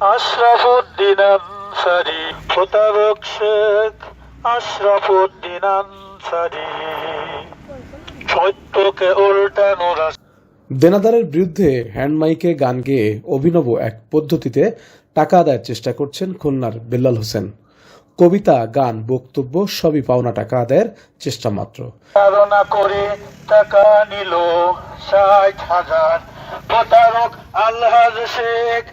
আশরাফুদ্দিন আনসারি মোতাবেক শেখ আশরাফুদ্দিন আনসারি সত্যকে উল্টানো দেনাদারের বিরুদ্ধে হ্যান্ডমাইকে গান গেয়ে অভিনব এক পদ্ধতিতে টাকা আদায়ের চেষ্টা করছেন খুলনার বেল্লাল হোসেন। কবিতা গান বক্তব্য সবই পাওনা টাকা আদায়ের চেষ্টা মাত্র। ধারণা করে টাকা নিল ষাট হাজার। প্রতারক আলহাজ শেখ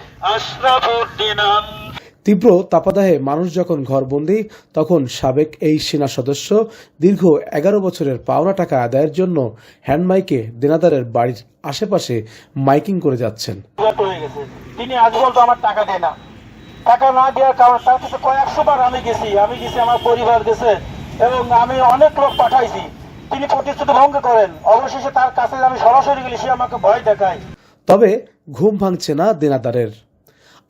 তীব্র তাপাদাহে মানুষ যখন ঘরবন্দি তখন সাবেক এই সেনা সদস্য দীর্ঘ এগারো বছরের পাওনা টাকা আদায়ের জন্য হ্যান্ডমাইকে দেনাদারের বাড়ির আশেপাশে মাইকিং করে যাচ্ছেন। তিনি আজ বলতো আমার টাকা দেয় না। টাকা না দেওয়ার কারণে তার কাছে কয়েকশো বার আমি গেছি। আমি গেছি আমার পরিবার গেছে এবং আমি অনেক লোক পাঠাইছি। তিনি প্রতিশ্রুতি ভঙ্গ করেন। অবশেষে তার কাছে আমি সরাসরি গেলে সে আমাকে ভয় দেখায়। তবে ঘুম ভাঙছে না দেনাদারের।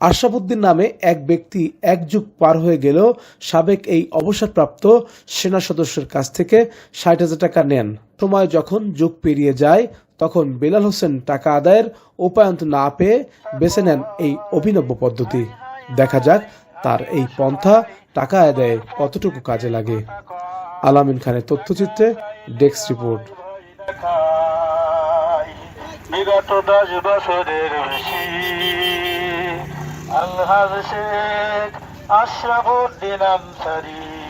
আশরাফুদ্দিন নামে এক ব্যক্তি এক যুগ পার হয়ে গেলেও সাবেক এই অবসরপ্রাপ্ত সেনা সদস্যের কাছ থেকে ষাট হাজার টাকা নেন। সময় যখন যুগ পেরিয়ে যায়, তখন বেলাল হোসেন টাকা আদায়ের উপায়ন্ত না পেয়ে বেছে নেন এই অভিনব পদ্ধতি। দেখা যাক তার এই পন্থা টাকা আদায়ে কতটুকু কাজে লাগে। আলামিন খানের তথ্যচিত্রে ডেস্ক রিপোর্ট। বিগত দশ বছরের বেশি আলহাজ শেখ আশরাফুদ্দিন আনসারি।